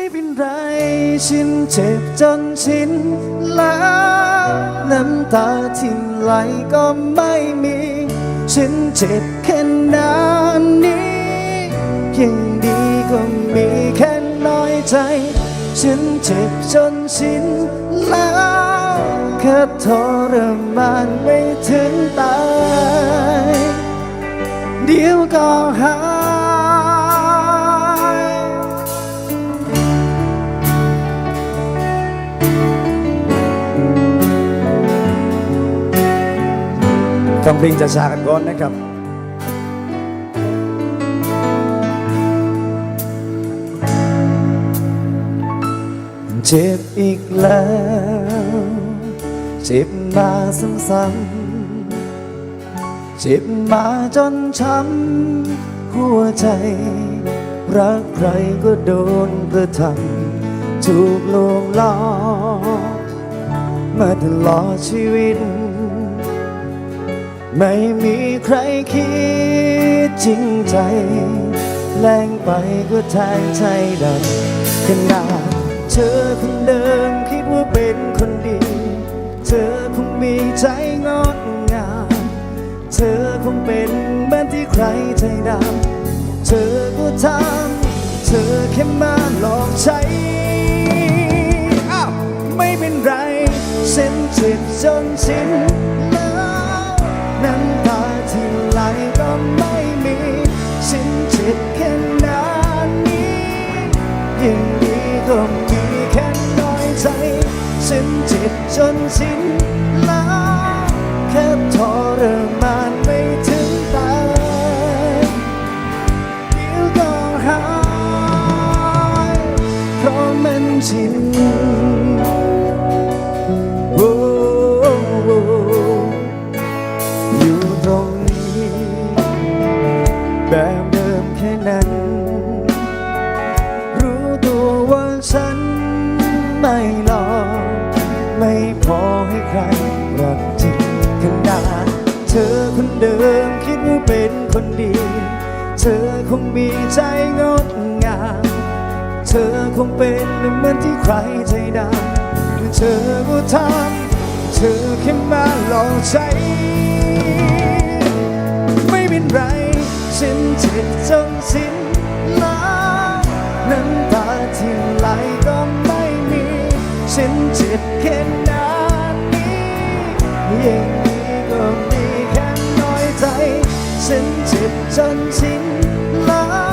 ไม่เป็นไร ฉันเจ็บจนชินแล้วน้ำตาที่ไหลก็ไม่มี ฉันเจ็บแค่นานนี้ยังดีก็มีแค่น้อยใจ ฉันเจ็บจนชินแล้วแค่ทรมานไม่ถึงตาย เดี๋ยวก็หาย ฟังเพลงจะชากันก่อนนะครับเจ็บอีกแล้ว เจ็บมาซ้ำๆเจ็บมาจนช้ำหัวใจ รักใครก็โดนกระทำถูกลวงล้อมาตลอดชีวิต ไม่มีใครคิดจริงใจ แรงไปก็แทงใจดำขนาดเธอคนเดิมคิดว่าเป็นคนดี เธอคงมีใจงดงาม เธอคงเป็นเหมือนที่ใครใจดำเธอก็ทำเธอแค่มาหลอกใช้ไม่เป็นไรเส้นเจ็บจนชินแล้วน้ำตาที่ไหล ก็ไม่มีฉันจิตแค่นานนี้ยังดีก็มีแค่น้อยใจฉันจิตจนชินแล้ว ไม่พอให้ใครรักจริงขนาดเธอคนเดิมคิดว่าเป็นคนดี เธอคงมีใจงดงามเธอคงเป็นเหมือนที่ใครใจดำเธอก็ทำเธอแค่มาหลอกใจ ไม่เป็นไรฉันเจ็บจนสิ้นแล้วน้ำตาที่ไหล ฉันเจ็บแค่นานนี้ยังมีก็มีแค่น้อยใจ ฉันเจ็บจนสิ้นแล้ว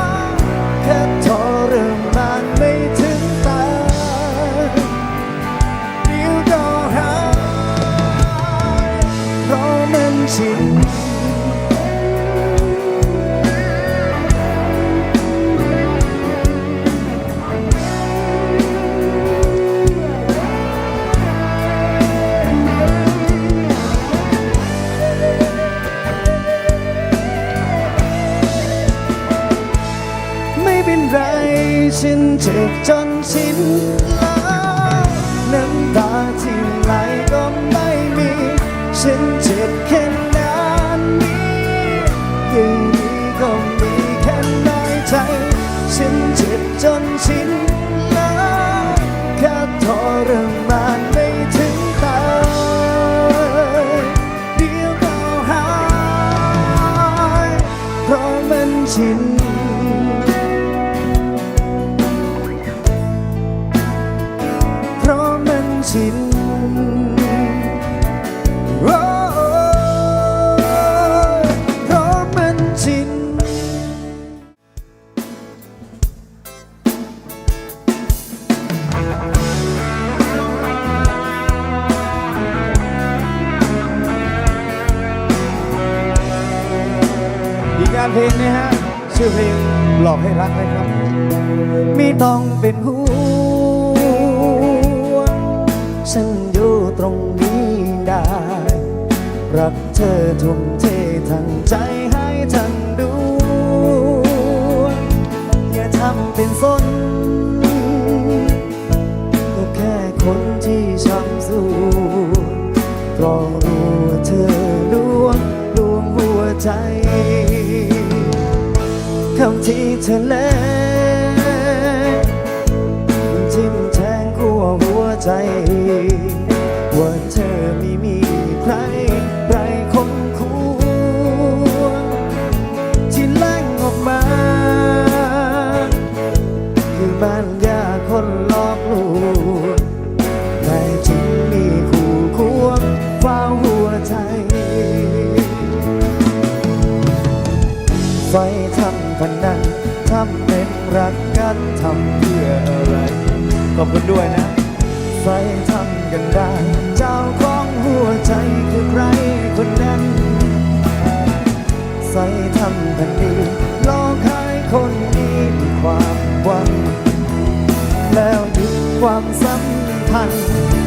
สิ้นไรฉันเจ็บจนสิ้นลา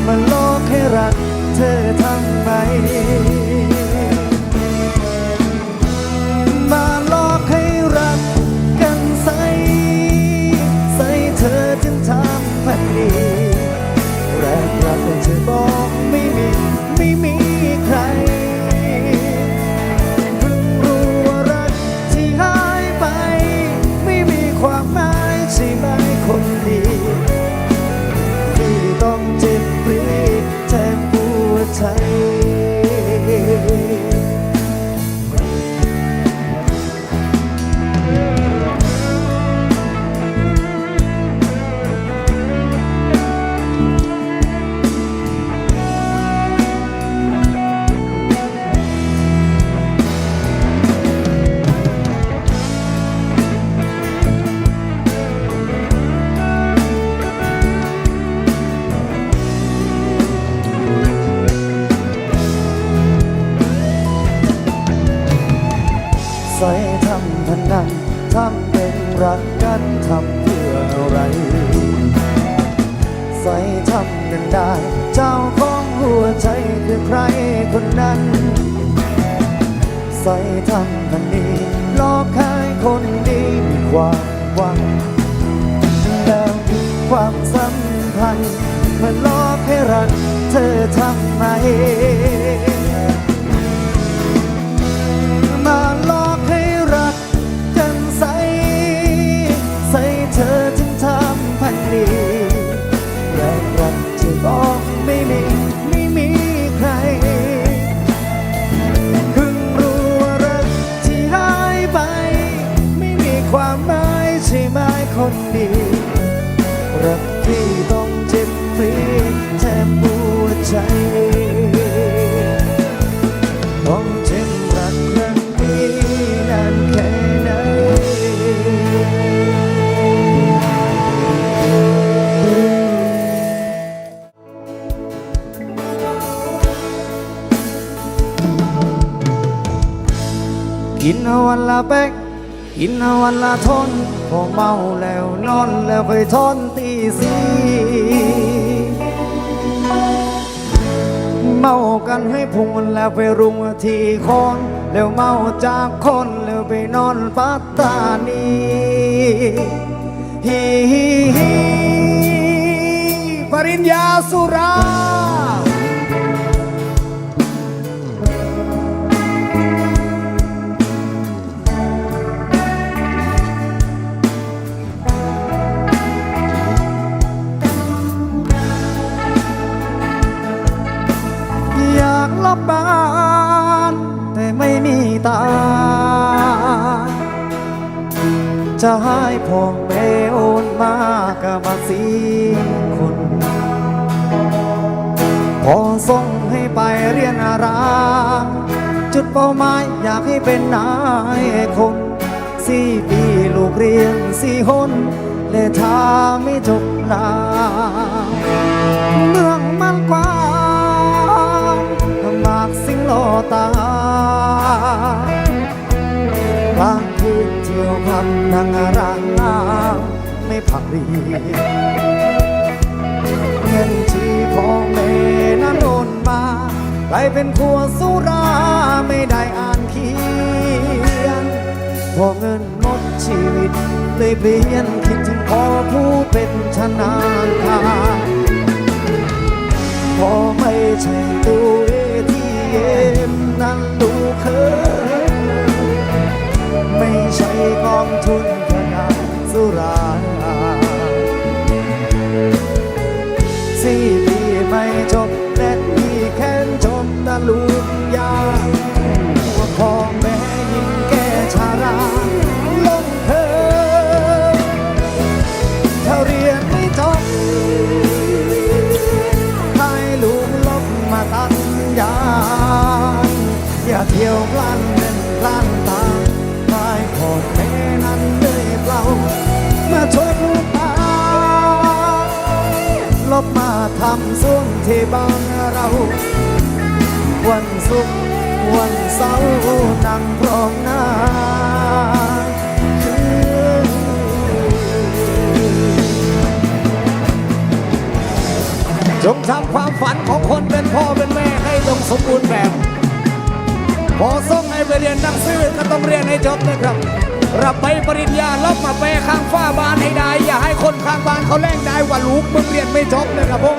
มาหลอกให้รักเธอทำไม กกันทำเพื่ออะไร ใส่ทำกันได้ เจ้าของหัวใจคือใครคนนั้น ใส่ทำกันดีหลอกให้คนดีมีความหวังแล้วความสัมพันธ์มาหลอกให้รักเธอทำไมมาลอก กินเอาวันละแป๊กกินเอาวันละทนพอเมาแล้วนอนแล้วค่อยทนตีสีเมากันให้พุงแล้วไปรุงทีคนแล้วเมาจากคนแล้วไปนอนปัตตานีฮีฮีฮีปริญญาสุรา จะให้พ่อแม่โอนมากับสีคน พอส่งให้ไปเรียนอารามจุดเป้าหมายอยากให้เป็นนายคนสี่ปีลูกเรียนสี่คนและถ้าไม่จบลา พักรีเงินที่พ่อแม่นั้นโอนมากลายเป็นขัวสุราไม่ได้อ่านเขียนพอเงินหมดชีวิตเลยเปลี่ยนคิดถึงพ่อผู้เป็นชนาคาพอไม่ใช่ตัวเอทีเอ็มนั้นลูเคยไม่ใช่กองทุนำส่วงที่บ้านเรา วันศุกร์วันเสาร์นั่งพร้อมหน้าจงทำความฝันของคนเป็นพ่อเป็นแม่ให้จงสมบูรณ์แบบ พอส่งให้ไปเรียนหนังสือก็ต้องเรียนให้จบนะครับ รับไปปริญญาลบมาแปลข้างฟ้าบ้านให้ได้ อย่าให้คนข้างบ้านเขาแล่งได้ว่าลูกมึงเรียนไม่จบเลยครับผม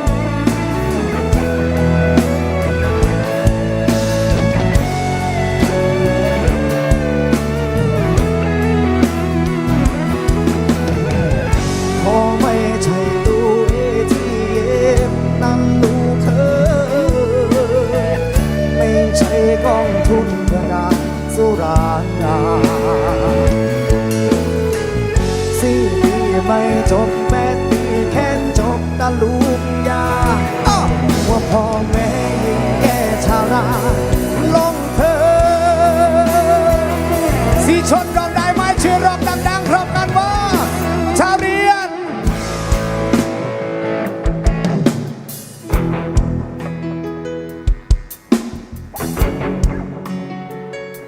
ลงเธอสีชนร้องได้ไหมชื่อร้องดังๆพร้อมกันว่าชาวเรียน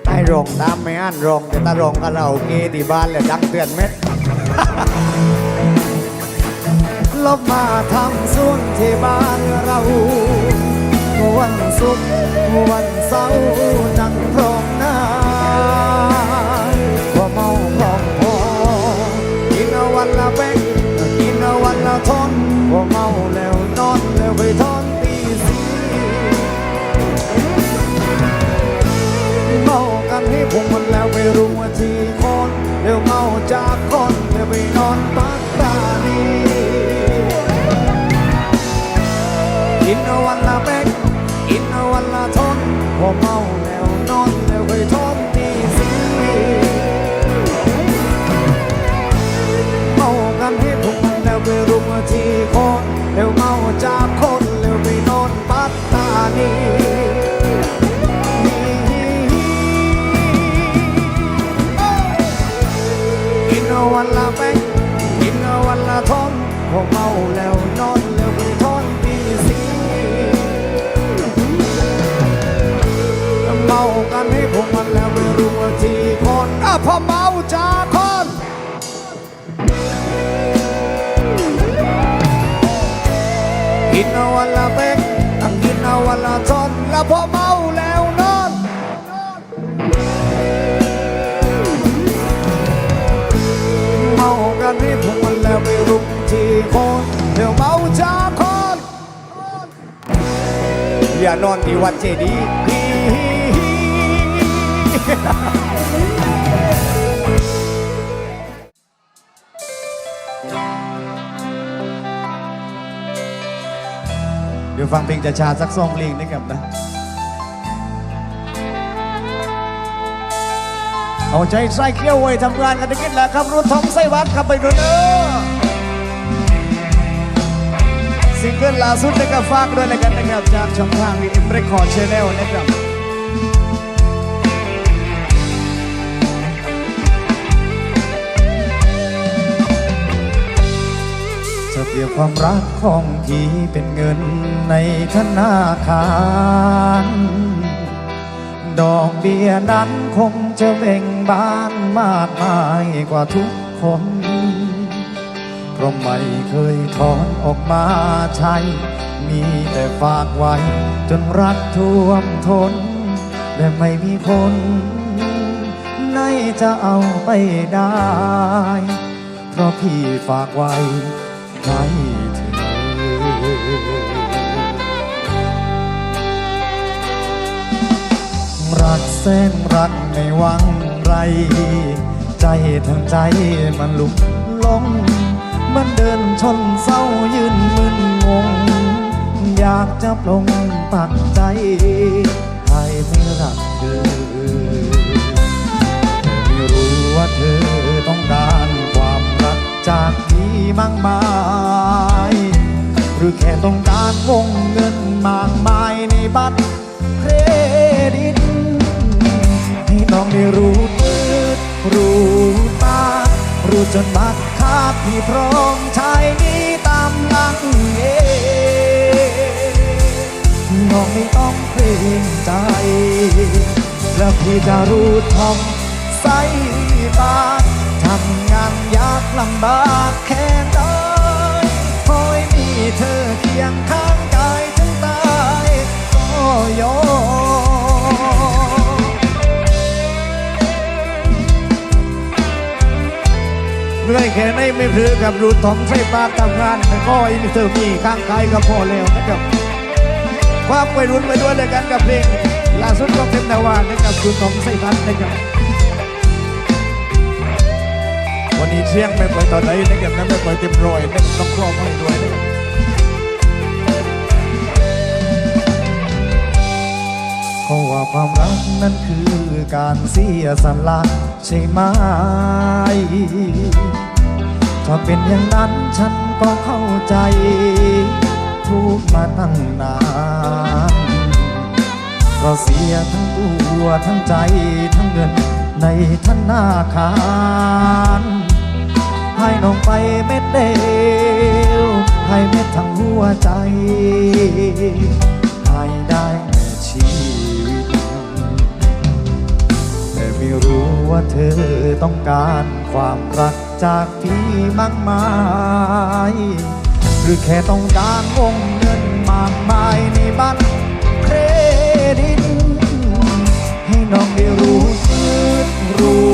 ไอ้ร้องตามไม่อันร้องแต่ถ้าร้องกับเราเกที่บ้านแล้วดังเตือนเม็ดลบมาทำส่วนที่บ้านเรา วันศุกร์วันเสาร์นั่งพร้อมหน้าว่าเมาพร้อมพอกินเอาวันละแบงกินเอาวันละทอนว่าเมาแล้วนอนแล้วไปทอนตีสี่เมากันให้ผมมันแล้วไม่รู้ว่าที่คนเดี๋ยวเมาจากคนเดี๋ยวไปนอนปักตานีกินเอาวันละ นพอเมาแล้วนอนานให้พวกมันแล้วไปรุมที่คนเดี๋ยวเมาจากคน อย่านอนที่วัดเจดีย์เดี๋ยวฟังเพลงจะชาสักซองเพลงนะครับนะ เอาใจใส่เขี้ยวไว้ทำงานกันได้กินแหละครับรุ่นทองไส้วัดครับไปดูเนอะซิงเกิลล่าสุดนะครับฝากด้วยแล้วกันนะครับจากช่องทางวีเอ็มเรคคอร์ดชแนลนะครับจะเปรียบความรักของพี่เป็นเงินในธนาคาร ดอกเบี้ยนั้นคงจะเบ่ง บ้านมากมายกว่าทุกคน เพราะไม่เคยถอนออกมาใช้ มีแต่ฝากไว้ จนรักท่วมทน และไม่มีคนไหนจะเอาไปได้ เพราะพี่ฝากไว้ให้เธอรักแสนรักไม่หวัง ไร ใจทั้งใจมันลุกลง มันเดินชนเศร้ายืนมึนงง อยากจะปลงปักใจให้ไม่รักเธอไม่รู้ว่าเธอต้องการความรักจากพี่มั่งมาย หรือแค่ต้องการวงเงินมากมายในบัตรเครดิตได้รู้ จนบัดคาดที่พร้อมชายนี้ตามหลังเองน้องไม่ต้องเกรงใจ แล้วพี่จะรู้ทอมใส่บาตรทำงานยากลำบากแค่ไหนคอยมีเธอเคียงข้างกายถึงตายก็ยอม เมื่อยแค่ไหนไม่พลือกับรูดถมใสปากทำงานแต่ก็อินเตอร์มีข้างกายก็พอแล้วนะครับความไปรุ่นไปด้วยเลยกันกับเพลงล่าสุดของเทมนาวานะครับรูดถมใส่พันนะครับวันนี้เชียงไม่ปล่อยตอนไหนนะครับนั้นไม่ปล่อยเต็มรอยนะครับต้องครองให้ด้วยนะครับ ความรักนั้นคือการเสียสละใช่ไหม ถ้าเป็นอย่างนั้นฉันก็เข้าใจทุกมาตั้งนานก็เสียทั้งตัวทั้งใจทั้งเงินในธนาคารให้น้องไปเม็ดเดียวให้เม็ดทั้งหัวใจ ว่าเธอต้องการความรักจากพี่มากมาย หรือแค่ต้องการวงเงินมากมายในบัตรเครดิต ให้น้องได้รู้ชืดรู้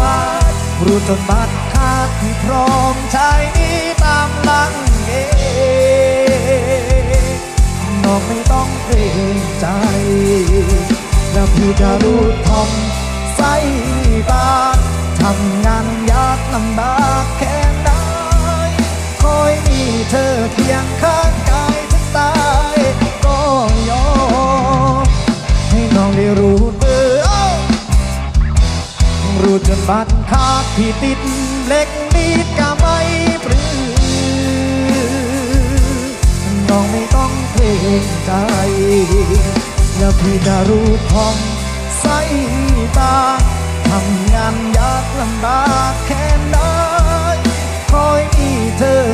บาทรู้จนบัตรขาดที่พร้อมใช้นี้ตามหลังเองน้องไม่ต้องเกรงใจ แล้วพี่จะรู้ทอมใส่ ธอเคียงข้างกายถึงตายก็ยอมให้น้องได้รู้เบอร์เอ้ารู้จนบัตรขาดที่ติดเล็กนิดก็ไม่ปรือน้องไม่ต้องเกรงใจ แล้วพี่จะรู้ทอมใส่ตาทำงานยากลำบากแค่ไหนคอยมีเธอเคียงข้าง